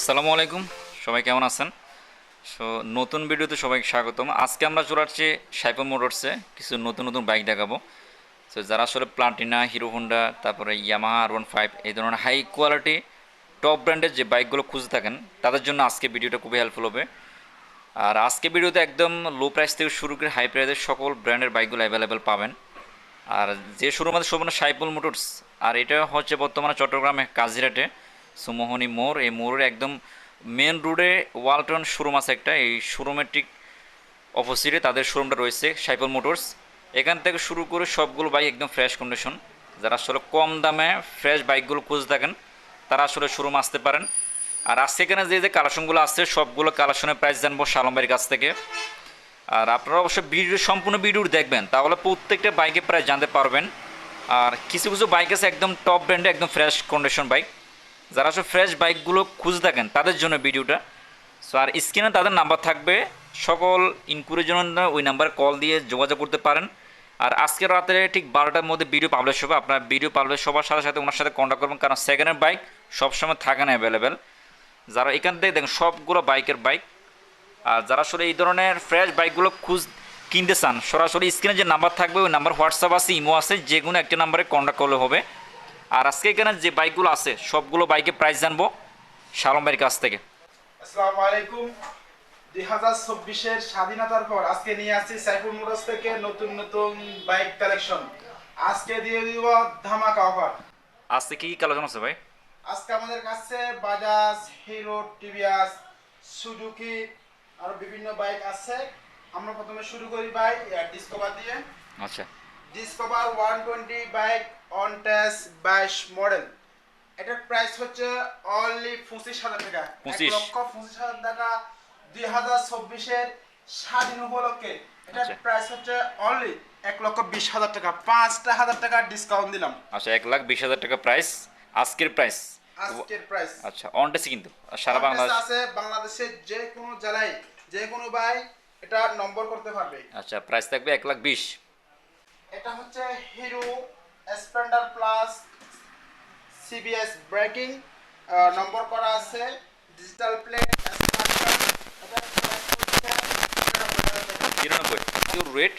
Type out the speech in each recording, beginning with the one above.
আসসালামু আলাইকুম। সবাই কেমন আছেন? সো, নতুন ভিডিওতে সবাইকে স্বাগতম। আজকে আমরা চলে আসছি মোটরসে কিছু নতুন নতুন বাইক দেখাবো। সো যারা আসলে প্লাটিনা হিরো হোন্ডা তারপরে ইয়ামাহা আর ওয়ান ফাইভ এই ধরনের হাই কোয়ালিটি টপ ব্র্যান্ডের যে বাইকগুলো খুঁজে থাকেন, তাদের জন্য আজকে ভিডিওটা খুবই হেল্পফুল হবে। আর আজকে ভিডিওতে একদম লো প্রাইস থেকে শুরু করে হাই প্রাইসের সকল ব্র্যান্ডের বাইকগুলো অ্যাভেলেবেল পাবেন। আর যে শুরু আমাদের সম্পূর্ণ সাইপুল মোটরস। আর এটা হচ্ছে বর্তমানে চট্টগ্রামে কাজিরাটে। সুমোহনী মোড়। এই মোড়ের একদম মেন রোডে ওয়ালটন শোরুম আছে একটা। এই শোরুমের ঠিক অপোজিটে তাদের শোরুমটা রয়েছে সাইপুল মোটরস এখান থেকে শুরু করে সবগুলো বাইক একদম ফ্রেশ কন্ডিশন যারা আসলে কম দামে ফ্রেশ বাইকগুলো খুঁজে থাকেন, তারা আসলে শোরুম আসতে পারেন। আর আজকে এখানে যে যে কালেকশনগুলো আছে, সবগুলো কালেকশনের প্রাইস জানব শালমবাইয়ের কাছ থেকে। আর আপনারা অবশ্যই ভিডিও সম্পূর্ণ ভিডিও দেখবেন, তাহলে প্রত্যেকটা বাইকে প্রায় জানতে পারবেন। আর কিছু কিছু বাইক আছে একদম টপ ব্র্যান্ডে একদম ফ্রেশ কন্ডিশন বাইক যারা আসলে ফ্রেশ বাইকগুলো খুঁজে থাকেন, তাদের জন্য ভিডিওটা। সো আর স্ক্রিনে তাদের নাম্বার থাকবে। সকল ইনকুয়ারির জন্য ওই নাম্বারে কল দিয়ে যোগাযোগ করতে পারেন। আর আজকে রাতে ঠিক বারোটার মধ্যে ভিডিও পাবলিশ হবে। আপনার ভিডিও পাবলিশ সবার সাথে সাথে ওনার সাথে কন্ট্যাক্ট করবেন, কারণ সেকেন্ডের বাইক সবসময় থাকে না অ্যাভেলেবেল যারা এখান থেকে দেখেন, সবগুলো বাইকের বাইক আর যারা আসলে এই ধরনের ফ্রেশ বাইকগুলো খুঁজ, কিনতে চান, সরাসরি স্ক্রিনে যে নাম্বার থাকবে, ওই নাম্বার হোয়াটসঅ্যাপ আছে, ইমো আছে যে কোনো একটা নাম্বারে কন্ট্যাক্ট করলে হবে। আর আজকে এখানে যে বাইকগুলো আছে সবগুলো বাইকের প্রাইস জানব শালম ভাইয়ের কাছ থেকে। আসসালামু আলাইকুম। দুই হাজার চব্বিশের স্বাধীনতার পর আজকে নিয়ে আসছি সাইফুল মোটরস থেকে নতুন নতুন বাইক কালেকশন। আজকে দিয়ে দিব ধামাকা অফার। আজকে কি কি কালেকশন আছে ভাই? আজকে আমাদের কাছে বাজাজ হিরো টিভিএস সুজুকি আর বিভিন্ন বাইক আছে। আমরা প্রথমে শুরু করি বাইক ডিসকভার দিয়ে। আচ্ছা। Discover one twenty bike on টেস বাইশ মডেল। এটার প্রাইস হচ্ছে অনলি পঁচিশ হাজার টাকা। এক লক্ষ পঁচিশ হাজার টাকা দুই হাজার চব্বিশের স্বাধীন উপলক্ষে। এটার আচ্ছা। প্রাইস হচ্ছে অনলি এক লক্ষ বিশ হাজার টাকা। পাঁচটা হাজার টাকা ডিসকাউন্ট দিলাম। আচ্ছা এক লাখ বিশ হাজার টাকা প্রাইস আজকের প্রাইস আজকের প্রাইস আচ্ছা অনটেসি কিন্তু। সারা বাংলাদেশ। আছে বাংলাদেশের যে কোনো জেলায় যে কোনো বাইক এটা নম্বর করতে পারবে। আচ্ছা প্রাইস থাকবে এক লাখ বিশ। এটা হচ্ছে Hero Splendor plus CBS braking নম্বর করা আছে ডিজিটাল প্লেট রেট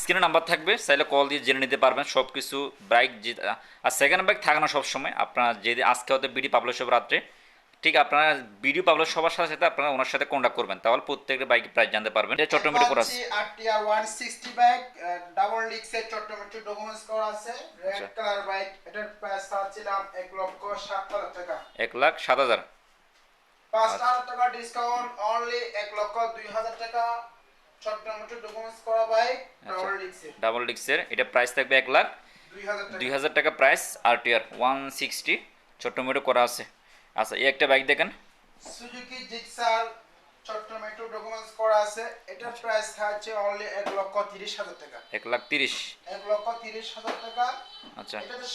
স্ক্রিনে নাম্বার থাকবে, চাইলে কল দিয়ে জেনে নিতে পারবেন সব কিছু বাইক আর সেকেন্ড বাইক থাকে না সবসময়, আপনার যে আজকে হয়তো বিডি পাবলিশ হবে রাত্রে ঠিক আপনারা ভিডিও পাবলিশ সবার সাথে সাথে আপনারা ওনার সাথে কন্ট্যাক্ট করবেন। তাহলে প্রত্যেকটা বাইকের প্রাইস জানতে পারবেন। এটা চট্টমেটো করা আছে আরটিআর 160 বাইক ডাবল ডিক্সের চট্টমেট্রো ডকুমেন্টস করা আছে। রেড। কালার বাইক এটার প্রাইস চাচ্ছিলাম এক লক্ষ সাত হাজার টাকা। এক লাখ সাত হাজার। পাঁচ আচ্ছা। হাজার টাকা ডিসকাউন্ট অনলি এক লক্ষ দুই হাজার টাকা চট্টমেট্রো ডকুমেন্টস করা বাইক ডাবল ডিক্সের ডাবল ডিক্সের এটা প্রাইস থাকবে এক লাখ। দুই হাজার টাকা। Price R T R one sixty চট্টমেটো করা আছে। আচ্ছা এই একটা বাইক দেখেন। সুজুকি জিক্সার চট্টমেট্রো ডকুমেন্টস করা আছে। এটার প্রাইস থাকছে অনলি এক লক্ষ তিরিশ হাজার টাকা। এক লাখ তিরিশ। এক লক্ষ তিরিশ হাজার টাকা। আচ্ছা। এটাতে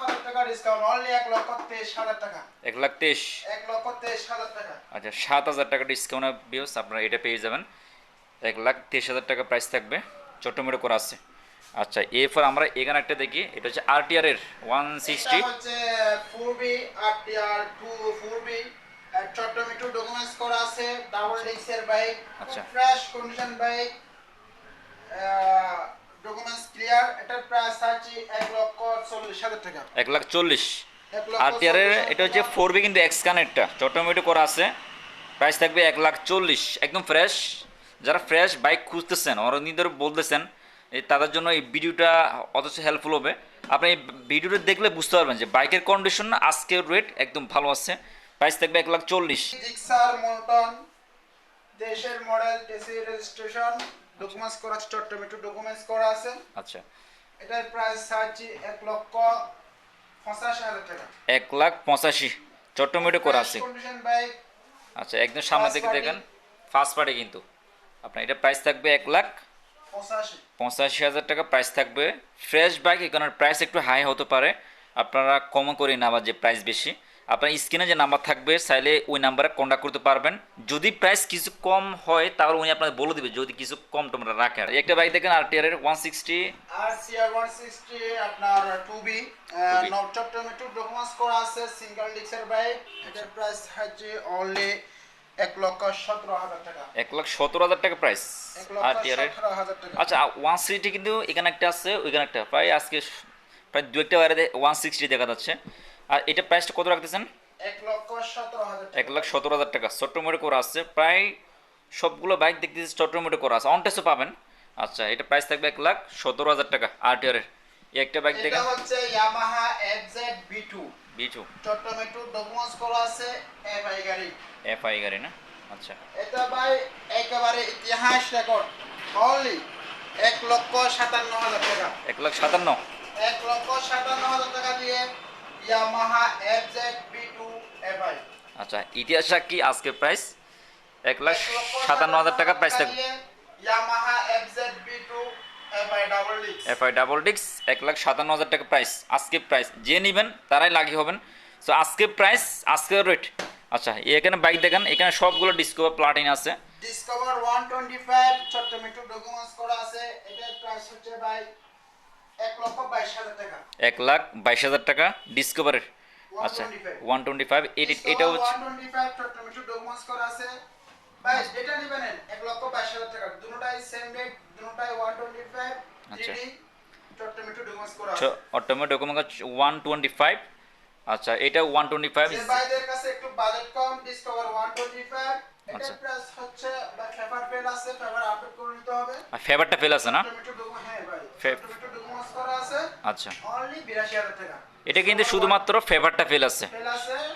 হাজার টাকা ডিসকাউন্ট অনলি এক লক্ষ তেইশ হাজার টাকা। এক লাখ তেইশ। এক লক্ষ তেইশ হাজার টাকা। আচ্ছা সাত হাজার টাকা ডিসকাউন্ট বিয়স আপনারা এটা পেয়ে যাবেন। এক লাখ তেইশ হাজার টাকা প্রাইস থাকবে। চট্টমেটো করা আছে। আচ্ছা এরপর আমরা এখানে একটা দেখি এটা হচ্ছে আর টি আর এর ওয়ান সিক্সটি এটা হচ্ছে four B R T R two four B চট্টমেট্রো documents করা আছে ডাবল ডিক্সের বাইক আচ্ছা। Fresh condition bike documents clear এটার প্রাইস আছে এক লক্ষ চল্লিশ হাজার টাকা। এক লাখ চল্লিশ। এর এটা হচ্ছে। ফোর বি কিন্তু এক্স কানেক্টটা চট্টমেটো করা আছে। প্রাইস থাকবে এক লাখ চল্লিশ একদম ফ্রেশ যারা ফ্রেশ বাইক খুঁজতেছেন অরণিদের বলতেছেন তাদের জন্য এই ভিডিওটা অথচ হেল্পফুল হবে। আপনি এই ভিডিওটা দেখলে বুঝতে পারবেন যে বাইকের কন্ডিশন আজকের রেট একদম ভালো আছে। প্রাইস থাকবে এক লাখ চল্লিশ। দেশের মডেল টেসি রেজিস্ট্রেশন ডকুমেন্টস করা আছে চট্টমেট্রো ডকুমেন্টস করা আছে। আচ্ছা। এটার প্রাইস আছে এক লক্ষ পঁচাশি হাজার টাকা। এক লাখ পঁচাশি। চট্টমেটো করা আছে। আচ্ছা একদম সামনে থেকে দেখেন। ফার্স্ট পার্টি কিন্তু। আপনার এটা প্রাইস থাকবে এক লাখ পঁচাশি। হাজার টাকা প্রাইস থাকবে। ফ্রেশ বাইক এখানের প্রাইস একটু হাই হতে পারে। আপনারা কম করে না আবার যে প্রাইস বেশি। আপনার স্ক্রিনে যে নাম্বার থাকবে চাইলে ওই নাম্বারে কন্ট্যাক্ট করতে পারবেন। যদি প্রাইস কিছু কম হয় তাহলে উনি আপনাকে বলে দিবে যদি কিছু কম তোমরা রাখে আর একটা বাইক দেখেন আর টিআর এর ওয়ান সিক্সটি আর সিআর ওয়ান সিক্সটি আপনার টু বি 2B নটচপ টমেটো ডকুমেন্টস করা আছে সিঙ্গেল ডিক্সের বাইক এটার প্রাইস হচ্ছে অনলি এক লক্ষ সতেরো হাজার টাকা। এক লাখ সতেরো হাজার টাকা প্রাইস আর টাকা। আচ্ছা ওয়ান সিক্সটি কিন্তু এখানে একটা আছে ওইখানে একটা। প্রায় আজকে প্রায় দু একটা বাইরে ওয়ান সিক্সটি দেখা যাচ্ছে। আর এটা প্রাইসটা কত রাখতেছেন? এক লক্ষ সতেরো হাজার টাকা। লাখ সতেরো হাজার টাকা। ছোট্ট মোটে করা আছে। প্রায় সবগুলো বাইক দেখতেছি ছোট্ট মোটে করা আছে। অনটেসও পাবেন। আচ্ছা এটা প্রাইস থাকবে এক লাখ সতেরো হাজার টাকা। আর টিয়ারের একটা বাইক দেখেন। হচ্ছে ইয়ামাহা এফজেড বি টু বিচু টমেটো ডকুমেন্টস করা আছে এফআই গাড়ি এফ আই গাড়ি না? আচ্ছা। এটা ভাই একেবারে ইতিহাস রেকর্ড অনলি এক লক্ষ সাতান্ন হাজার টাকা। এক লাখ সাতান্ন। এক লক্ষ সাতান্ন হাজার টাকা দিয়ে Yamaha F Z V two FI আচ্ছা ইতিহাস কি আজকের প্রাইস এক লাখ সাতান্ন হাজার টাকা প্রাইস থাকবে Yamaha F Z V two FI double ডিক্স এক লাখ সাতান্ন হাজার টাকা প্রাইস আজকে প্রাইস যে নেবেন তারাই লাগি হবেন। সো আজকে প্রাইস আজকের রেট আচ্ছা এখানে বাইক দেখেন এখানে সবগুলো ডিসকভার প্লাটিন আছে। ডিসকভার ওয়ান টোয়েন্টি ফাইভ মিটু ডকুমেন্টস করা আছে। এটার প্রাইস হচ্ছে ভাই এক লক্ষ বাইশ হাজার টাকা। এক লাখ বাইশ হাজার টাকা ডিসকভারের আচ্ছা 125 ওয়ান টোয়েন্টি ফাইভ এটা হচ্ছে ওয়ান টোয়েন্টি মিটু ডকুমেন্টস করা আছে। ভাই যেটা নেবেন এক লক্ষ বাইশ হাজার টাকা। Same rate one twenty five আচ্ছা। জিডি ডকুমেন্টস করা ওয়ান টোয়েন্টি ফাইভ আচ্ছা এটা ওয়ান টোয়েন্টি ফাইভ কাছে একটু বাজেট কম ডিসকভার 125 আচ্ছা। এটার প্রাইস হচ্ছে বা ফেভার পেল আছে ফেভার আপডেট করে নিতে হবে। ফেভারটা ফেল আছে না? হ্যাঁ ভাই ফে- টমেটো ডকুমেন্টস করা আছে। আচ্ছা। অনলি 82000 টাকা। এটা কিন্তু শুধুমাত্র ফেভারটা ফেল আছে।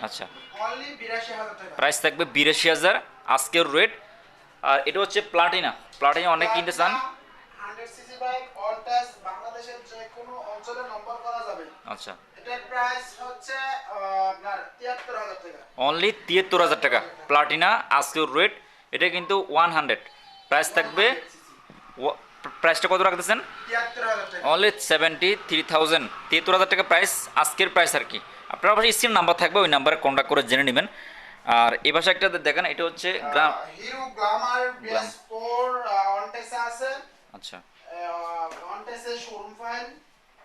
আচ্ছা। অনলি 82000 টাকা। প্রাইস থাকবে বিরাশি হাজার। আজকের রেট আর এটা হচ্ছে প্লাটিনা প্লাটিনা অনেক কিনতে চান। 100 সিসি বাইক অল টাচ বাংলাদেশের যে কোনো অঞ্চলে নম্বর করা যাবে। আচ্ছা। এটার প্রাইস হচ্ছে আহ, আপনার 73000 অনলি তিয়াত্তর হাজার টাকা। প্লাটিনা আজকের রেট এটা কিন্তু ওয়ান হান্ড্রেড। প্রাইস থাকবে প্রাইসটা কত রাখতেছেন? অনলি সেভেন্টি থ্রি থাউজেন্ড তিয়াত্তর হাজার টাকা প্রাইস আজকের প্রাইস আর কি। আপনার পাশে স্ক্রিন নাম্বার থাকবে ওই নাম্বারে কন্ট্যাক্ট করে জেনে নেবেন। আর এই ভাষা একটা দেখেন এটা হচ্ছে গ্রাম হিরো গ্ল্যামার বিএস4 অনটেসা আছে। আচ্ছা। অনটেসের শোরুম ফাইল।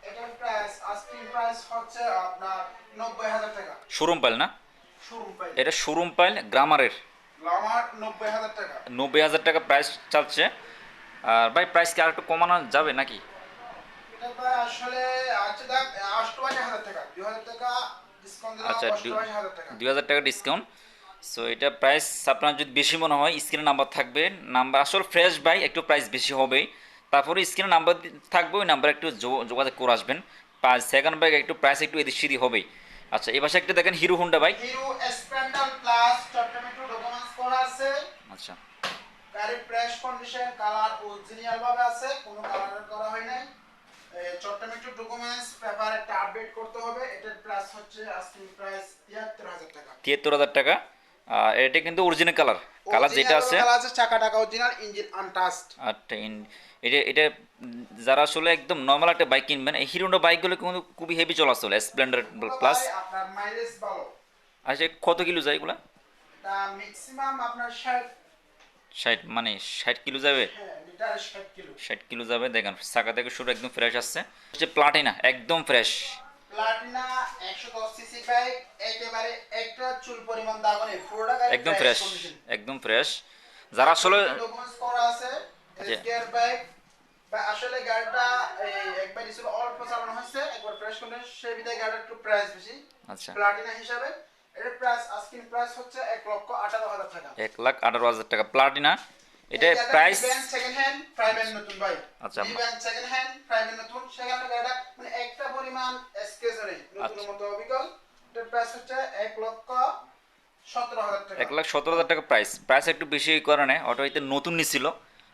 এটার প্রাইস আস্কিং প্রাইস হচ্ছে আপনার 90000 টাকা। শোরুম পাইল না? শোরুম ফাইল। এটা শোরুম পাইল গ্রামারের। গ্ল্যামার 90000 টাকা। নব্বই হাজার টাকা প্রাইস চালছে আর ভাই প্রাইস কি আর একটু কমানো যাবে নাকি? এটা ভাই আসলে আছে দাম 88000 টাকা। 2000 টাকা ডিসকাউন্ট আচ্ছা 88000 টাকা। দুই হাজার টাকা ডিসকাউন্ট সো এটা প্রাইস আপনার যদি বেশি মনে হয় স্ক্রিনে নাম্বার থাকবে। নাম্বার আসলে ফ্রেশ বাই একটু প্রাইস বেশি হবেই তারপরে স্ক্রিনে নাম্বার থাকবে ওই নাম্বার একটু যোগাযোগ করে আসবেন। সেকেন্ড বাইক একটু প্রাইস একটু এদিক সিদি হবেই আচ্ছা এবার একটা দেখেন Hero Honda bike Hero Splendor plus tomato documents করা আছে। আচ্ছা। গাড়ির ফ্রেশ কন্ডিশন কালার অরিজিনাল ভাবে আছে কোনো কালার করা হয় নাই। চট্টমেট্রো ডকুমেন্টস পেপার একটা আপডেট করতে হবে। এটার প্রাইস হচ্ছে আস্কিং প্রাইস 73000 টাকা। তিয়াত্তর হাজার টাকা। আর এটা কিন্তু অরিজিনাল কালার কালার যেটা আছে কালার আছে চাকা টাকা অরিজিনাল ইঞ্জিন আনটাস্ট ইন- এটা এটা যারা আসলে একদম নর্মাল একটা বাইক কিনবেন এই হিরো হোন্ডা বাইকগুলো কিন্তু খুবই হেভি চলাচল স্প্লেন্ডার প্লাস আপনার মাইলেজ ভালো। আচ্ছা কত কিলো যায় এগুলা? ম্যাক্সিমাম আপনার 60 ষাট মানে ষাট কিলো যাবে? হ্যাঁ 60 কিলো। ষাট কিলো যাবে দেখেন চাকা থেকে শুরু একদম ফ্রেশ আসছে। হচ্ছে প্লাটিনা একদম ফ্রেশ প্লাটিনা 110 সিসি বাইক একেবারে একটা চুল পরিমাণ দাগ নেই পুরোটা গাড়ি একদম ফ্রেশ একদম ফ্রেশ যারা আসলে ডকুমেন্টস করা আছে আচ্ছা। এসকেআর বাইক বা আসলে গাড়িটা একবার ছিল অল্প চালানো হয়েছে একবার ফ্রেশ করে সেই বিধায় গাড়িটা একটু প্রাইস বেশি। আচ্ছা। প্লাটিনা হিসাবে। এর প্রাইস আস্কিং প্রাইস হচ্ছে এক লক্ষ আঠারো হাজার টাকা। এক লাখ আঠারো হাজার টাকা। প্লাটিনা এটা প্রাইস সেকেন্ড হ্যান্ড প্রাইভেট নতুন বাইক আচ্ছা। ব্যাংক সেকেন্ড হ্যান্ড প্রাইভেট নতুন সেখানে গাড়িটা মানে একটা পরিমাণ এসকেস নেই নতুন আচ্ছা। মতো অবিকল। এটার প্রাইস হচ্ছে এক লক্ষ এক লাখ সতেরো হাজার টাকা প্রাইস প্রাইস একটু বেশি কারণে অটো হইতে নতুন নিছিল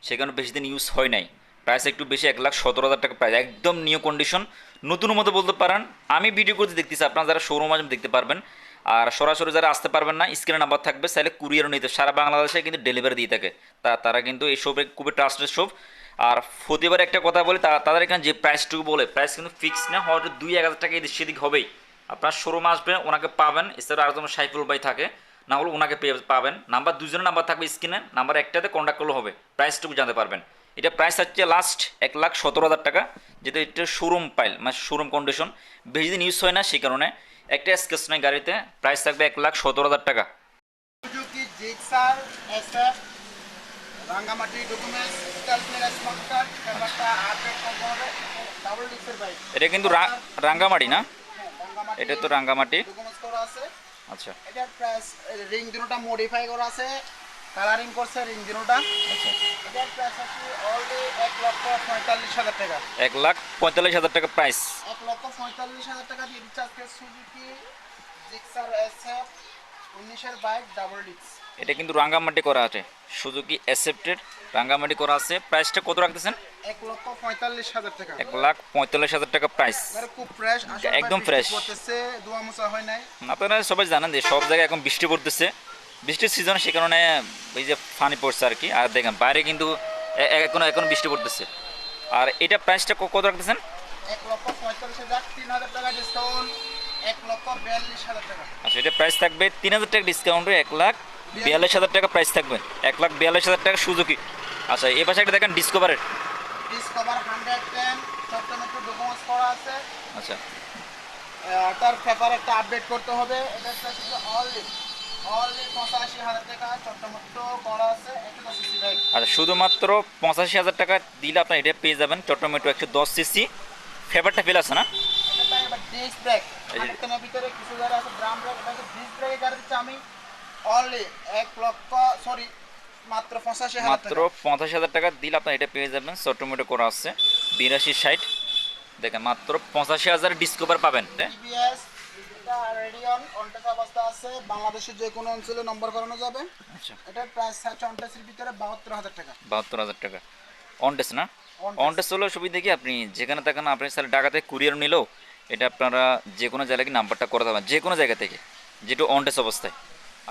সেখানে বেশি দিন ইউজ হয় নাই। প্রাইস একটু বেশি এক লাখ সতেরো হাজার টাকা প্রাইস একদম নিউ কন্ডিশন নতুন মতো বলতে পারেন আমি ভিডিও করতে দেখতেছি আপনারা যারা শোরুম আসবেন দেখতে পারবেন। আর সরাসরি যারা আসতে পারবেন না স্ক্রিনে নাম্বার থাকবে, চাইলে কুরিয়ারও নিতে। সারা বাংলাদেশে কিন্তু ডেলিভারি দিয়ে থাকে। তা, তারা কিন্তু এই শপে খুবই ট্রাস্টেড শপ আর প্রতিবার একটা কথা বলি, তা- তাদের এখানে যে প্রাইসটুকু বলে প্রাইস কিন্তু ফিক্স না হয়তো দুই এক হাজার টাকা এদিক সেদিক হবেই। আপনার শোরুম আসবে ওনাকে পাবেন, এছাড়া আরেকজন সাইফুল ভাই থাকে, না হলে ওনাকে পেয়ে পাবেন। নাম্বার দুজনের নাম্বার থাকবে স্ক্রিনে নাম্বার একটাতে কন্ট্যাক্ট করলে হবে। প্রাইসটুকু জানতে পারবেন। এটা প্রাইস হচ্ছে লাস্ট এক লাখ সতেরো হাজার টাকা যেটা এটা শোরুম পাইল মানে শোরুম কন্ডিশন বেশি দিন ইউজ হয় না সেই কারণে একটা স্কেচ নেই গাড়িতে প্রাইস থাকবে এক লাখ সতেরো হাজার টাকা। এটা কিন্তু রাঙ্গামাটি না? এটা তো রাঙ্গামাটি আচ্ছা। এটার প্রাইস রিং দুটোটা মডিফাই করা আছে। কালারিং করছে রিং দুটোটা আচ্ছা। এটার প্রাইস হচ্ছে অলরেডি এক লক্ষ পঁয়তাল্লিশ হাজার টাকা। এক লাখ পঁয়তাল্লিশ হাজার টাকা প্রাইস এক লক্ষ পঁয়তাল্লিশ হাজার টাকা দিয়ে দিচ্ছে আজকে সুজুকি জিক্সার এসএফ উনিশের বাইক ডাবল ডিক্স এটা কিন্তু রাঙ্গামাটি করা আছে। সুজুকি অ্যাসেপ্টেড রাঙ্গামাটি করা আছে। প্রাইসটা কত রাখতেছেন? এক লক্ষ পঁয়তাল্লিশ হাজার টাকা। এক লাখ পঁয়তাল্লিশ হাজার টাকা প্রাইস খুব ফ্রেশ একদম দোয়া মোছা হয় নাই। আপনারা সবাই জানেন যে সব জায়গায় এখন বৃষ্টি পড়তেছে। বৃষ্টির সিজন সে কারণে এই যে পানি পড়ছে আর কি। আর দেখেন বাইরে কিন্তু এ- এ- এখনও এখনও বৃষ্টি পড়তেছে। আর এটা প্রাইসটা কত রাখতেছেন? আচ্ছা এটা প্রাইস থাকবে তিন হাজার টাকা ডিসকাউন্টে এক লাখ বিয়াল্লিশ। হাজার টাকা প্রাইস থাকবে। এক লাখ বিয়াল্লিশ হাজার টাকা সুজুকি। আচ্ছা এই পাশে একটা দেখেন ডিসকভারের ডিসকভার হান্ড্রেড টেন চট্টমেট্রো ডকুমেন্টস করা আছে। আচ্ছা। তার পেপার একটা আপডেট করতে হবে। এটা হচ্ছে অললি আচ্ছা শুধুমাত্র পঁচাশি হাজার টাকা দিলে আপনার এটা পেয়ে যাবেন চট্টমেটো একশো দশ সিসি ফেভারটা ফেল আছে না? মাত্র পঁচাশি হাজার টাকা। পঞ্চাশ হাজার টাকা দিলে আপনার এটা পেয়ে যাবেন চট্টমেটো করা আছে। বিরাশি ষাট। দেখেন মাত্র পঁচাশি হাজার ডিসকভার পাবেন। এটা রেডিয়ন অনটেস অবস্থা আছে বাংলাদেশের যে কোনো অঞ্চলে নম্বর করানো যাবে। আচ্ছা। এটার প্রাইস আছে অনটেসের ভিতরে বাহাত্তর হাজার টাকা। বাহাত্তর হাজার টাকা। অনটেস না। অনটেস হলো সুবিধা কি? আপনি যেখানে থাকেন আপনি স্যার ঢাকাতে কুরিয়ার নিলেও এটা আপনারা যে কোনো জায়গায় নাম্বারটা করে দেবেন যে কোনো জায়গা থেকে যেটা অনটেস অবস্থায়।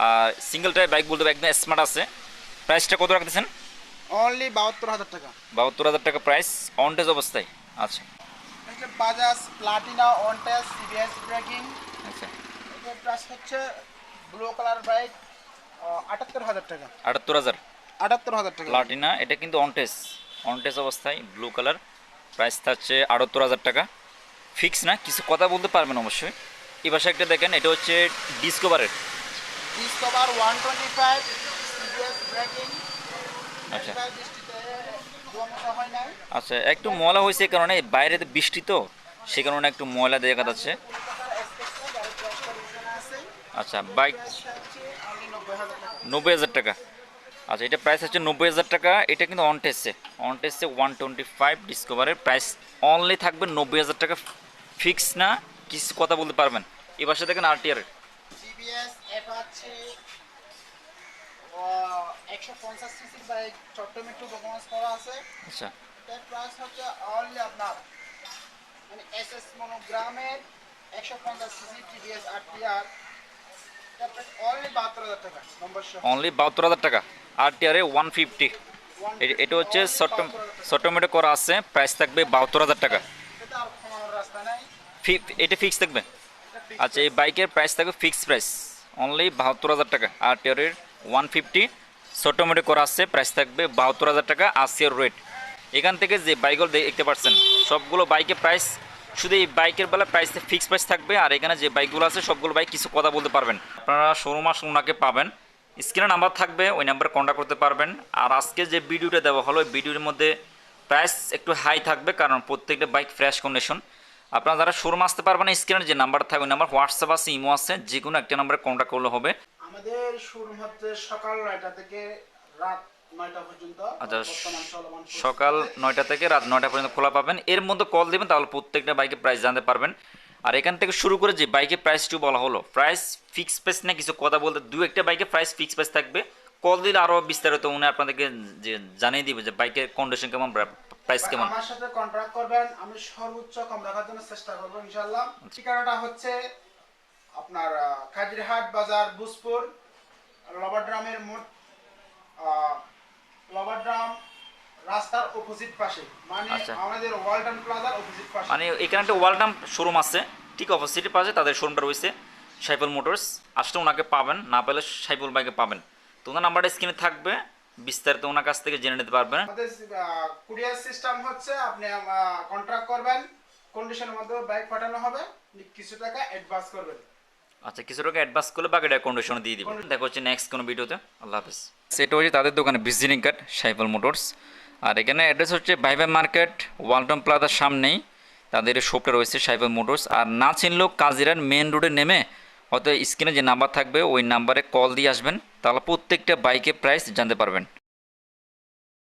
আর সিঙ্গেল বাইক বলতে একদম স্মার্ট আছে। প্রাইসটা কত রাখতেছেন? অনলি বাহাত্তর হাজার টাকা। বাহাত্তর হাজার টাকা প্রাইস অনটেস অবস্থায়। আচ্ছা। Bajaj Platina on test CBS braking আচ্ছা। এটার প্রাইস হচ্ছে ব্লু কালার বাইক আটাত্তর হাজার টাকা। আটাত্তর হাজার? আটাত্তর হাজার টাকা। প্লাটিনা এটা কিন্তু অনটেস অনটেস অবস্থায় ব্লু কালার প্রাইস থাকছে আটাত্তর হাজার টাকা। ফিক্স না কিছু কথা বলতে পারবেন অবশ্যই। এই একটা দেখেন এটা হচ্ছে ডিসকভারের ডিসকভার ওয়ান টোয়েন্টি ফাইভ আচ্ছা। হয় আচ্ছা একটু ময়লা হয়েছে কারণে বাইরে তো বৃষ্টি তো সে কারণে একটু ময়লা দেখা যাচ্ছে। আচ্ছা বাইক নব্বই হাজার টাকা। আচ্ছা এটা প্রাইস হচ্ছে নব্বই হাজার টাকা। এটা কিন্তু অন টেস্টে অন টেস্টে ওয়ান টোয়েন্টি ফাইভ ডিসকভারের প্রাইস অনলি থাকবে নব্বই হাজার টাকা। ফিক্স না কিছু কথা বলতে পারবেন? এবার সাথে দেখেন আরটিআর আচ্ছা। মানে মনোগ্রামের সিসি টিভিএস অনলি বাহাত্তর হাজার টাকা টাকা। আরটিআরে ওয়ান ফিফটি এটা হচ্ছে শর্টমেটো করা আছে প্রাইস থাকবে বাহাত্তর হাজার টাকা। এটা আর ফিক্স থাকবে? আচ্ছা এই বাইকের প্রাইস থাকবে ফিক্স প্রাইস অনলি বাহাত্তর হাজার টাকা। আর টিয়ারের ওয়ান ফিফটি ছোটোমোটো করা আছে প্রাইস থাকবে বাহাত্তর হাজার টাকা আসিয়ার রেট এখান থেকে যে বাইকগুলো দেখতে পাচ্ছেন সবগুলো বাইকের প্রাইস শুধু এই বাইকের বেলা প্রাইস ফিক্স প্রাইস থাকবে, আর এখানে যে বাইকগুলো আছে, সবগুলো বাইক কিছু কথা বলতে পারবেন। আপনারা শোরুম আসলে ওনাকে পাবেন। স্ক্রিনে নাম্বার থাকবে, ওই নাম্বারে কন্ট্যাক্ট করতে পারবেন। আর আজকে যে ভিডিওটা দেওয়া হলো, ওই ভিডিওর মধ্যে প্রাইস একটু হাই থাকবে, কারণ প্রত্যেকটা বাইক ফ্রেশ কন্ডিশন আপনারা যারা শোরুম আসতে পারবেন স্ক্রিনের যে নাম্বার থাকবে, ওই নাম্বার হোয়াটসঅ্যাপ আছে ইমো আছে যে কোনো একটা নাম্বারে কন্ট্যাক্ট করলে হবে। আমাদের শুরু হচ্ছে সকাল নয়টা থেকে রাত আচ্ছা, সকাল নয়টা থেকে রাত নয়টা পর্যন্ত খোলা পাবেন। এর মধ্যে কল দেবেন তাহলে প্রত্যেকটা বাইকের প্রাইস জানতে পারবেন। আর এখান থেকে শুরু করে যে বাইকের প্রাইসটি বলা হলো প্রাইস ফিক্স প্রাইস না কিছু কথা বলতে দু একটা বাইকের প্রাইস ফিক্স প্রাইস থাকবে। কল দিলে আরও বিস্তারিত উনি আপনাদেরকে যে জানিয়ে দিবে যে বাইকের কন্ডিশন কেমন প্রাইস কেমন। আমার সাথে কন্ট্রাক্ট করবেন আমি সর্বোচ্চ কম রাখার জন্য চেষ্টা করব ইনশাল্লাহ ঠিকানাটা হচ্ছে আপনার আহ, বাজার বুসপুর লবাড্রামের মোট লবাড্রাম রাস্তার অপোজিট পাশে মানে আচ্ছা। আমাদের ওয়ালটন প্লাজার অপোজিট পাশে। মানে এখানে একটা ওয়ালটাম শোরুম আছে ঠিক অপোজিটের পাশে তাদের শোরুমটা রয়েছে সাইফুল মোটরস আসলে ওনাকে পাবেন না পেলে সাইফুল ভাইকে পাবেন। তো ওনার নাম্বারটা স্ক্রিনে থাকবে বিস্তারিত ওনার কাছ থেকে জেনে নিতে পারবেন। আমাদের কুরিয়ার সিস্টেম হচ্ছে আপনি কন্ট্রাক্ট করবেন কন্ডিশনের মধ্যে বাইক পাঠানো হবে কিছু টাকা অ্যাডভান্স করবেন। আচ্ছা কিছু টাকা অ্যাডভান্স করলে বাকিটা কন্ডিশন দিয়ে দিবেন। দেখা হচ্ছে নেক্সট কোনো ভিডিওতে আল্লাহ হাফেজ। সেটা হচ্ছে তাদের দোকানে ভিজিটিং কার্ড সাইফল মোটরস আর এখানে অ্যাড্রেস হচ্ছে বাইবাই মার্কেট ওয়ালটন প্লাজার সামনেই। তাদের শপটা রয়েছে সাইফল মোটরস আর না চিনলেও কাজিরার মেন রোডে নেমে হয়তো স্ক্রিনে যে নাম্বার থাকবে, ওই নাম্বারে কল দিয়ে আসবেন। তাহলে প্রত্যেকটা বাইকের প্রাইস জানতে পারবেন।